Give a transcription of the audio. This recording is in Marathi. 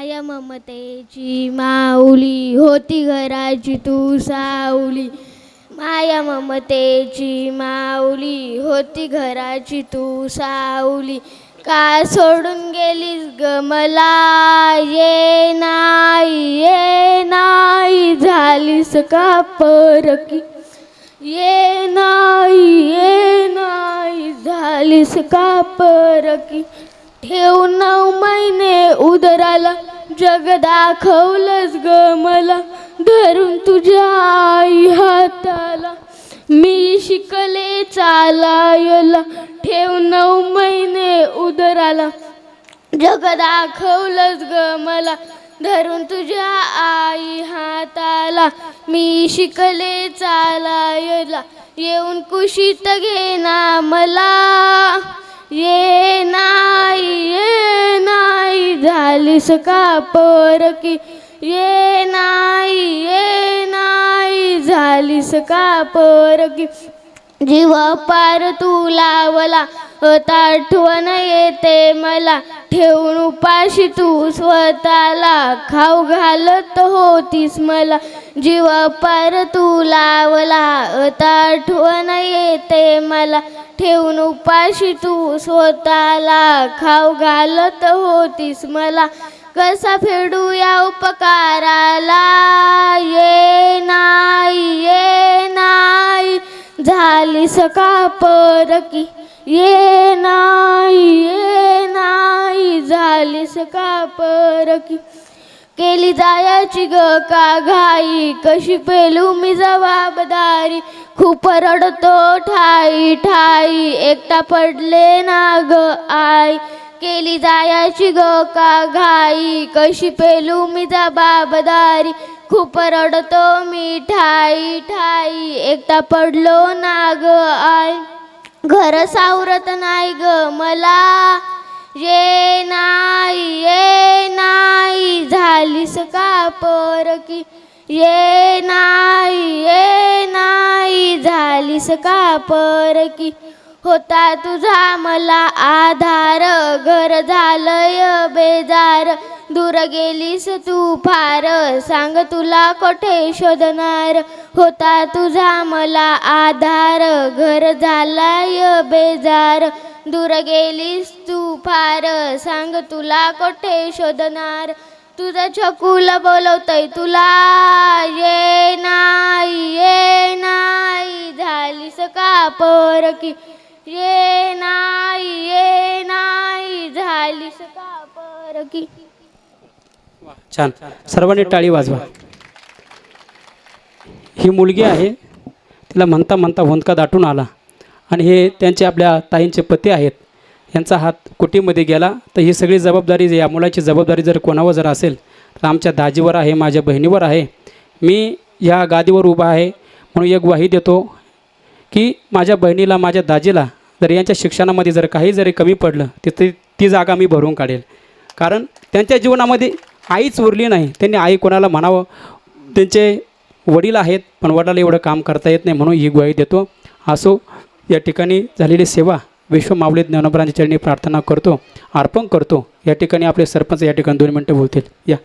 माया ममतेची माऊली होती घराची तू सावली माया ममतेची माऊली होती घराची तू सावली का सोडून गेलीस ग मला? ये नाही ये नाही झालीस का परकी? ये नाही ये नाही झालीस का परकी? ठेव नऊ महिने उदराला. जग दाखवलंच ग मला धरून तुझ्या आई हाताला. मी शिकले चालायला ठेव नऊ महिने उदराला. जग दाखवलंच ग मला धरून तुझ्या आई हाताला. मी शिकले चालायला येऊन कुशीत घे ना मला ये ना झालीस का परकी ये नाही ये नाही झालीस का परकी जीव पार तू लावला होता आठवण येते मला ठेवून उपाशी तू स्वतःला खाऊ घालत होतीस मला. जीव पार तू लावला आठवण येते मला. ठेवून उपाशी तू स्वतःला खाऊ घालत होतीस मला. कसा फेडू या उपकाराला? ये नाही ये नाही. झालीस का परकी? ये नाही. आलीस का परकी केली जायाची ग का घाई? कशी पेलू मी जबाबदारी? खूप रडतो ठाई ठाई. एकटा पडले ना ग आई. केली जायाची ग का घाई? कशी पेलू मी जबाबदारी? खूप रडतो मी ठाई ठाई. एकटा पडलो ना ग आय घर सावरत नाही ग मला. ये नाही ये नाही झालीस का पोरकी ये नाही ये नाही झालीस का परकी होता तुझा मला आधार घर झालंय बेजार. दूर गेलीस तू फार सांग तुला कोठे शोधणार? होता तुझा मला आधार घर झालाय बेजार. दूर गेलीस तू फार. सांग तुला कोठे शोधणार? तुझं छकुल बोलवतय तुला. ये नाही ये नाही. झालीस का परकी? ये नाही ये नाही. झालीस का परकी? छान. सर्वांनी टाळी वाजवा. ही मुलगी आहे तिला म्हणता म्हणता हुंदका दाटून आला. आणि हे त्यांचे आपल्या ताईंचे पती आहेत. यांचा हात कुटीमध्ये गेला तर ही सगळी जबाबदारी या मुलाची जबाबदारी जर कोणावर जर असेल तर आमच्या दाजीवर आहे माझ्या बहिणीवर आहे. मी ह्या गादीवर उभा आहे म्हणून एक ग्वाही देतो की माझ्या बहिणीला माझ्या दाजीला जर यांच्या शिक्षणामध्ये जर काही जरी कमी पडलं तिथे ती जागा मी भरून काढेल. कारण त्यांच्या जीवनामध्ये आईच उरली नाही. त्यांनी आई कोणाला म्हणावं? त्यांचे वडील आहेत पण वडिलाला एवढं काम करता येत नाही म्हणून ही ग्वाही देतो. असो या ठिकाणी झालेली सेवा विश्व माऊली ज्ञानोबरांच्या चरणी प्रार्थना करतो अर्पण करतो. या ठिकाणी आपले सरपंच या ठिकाणी दोन मिनटं बोलतील. या.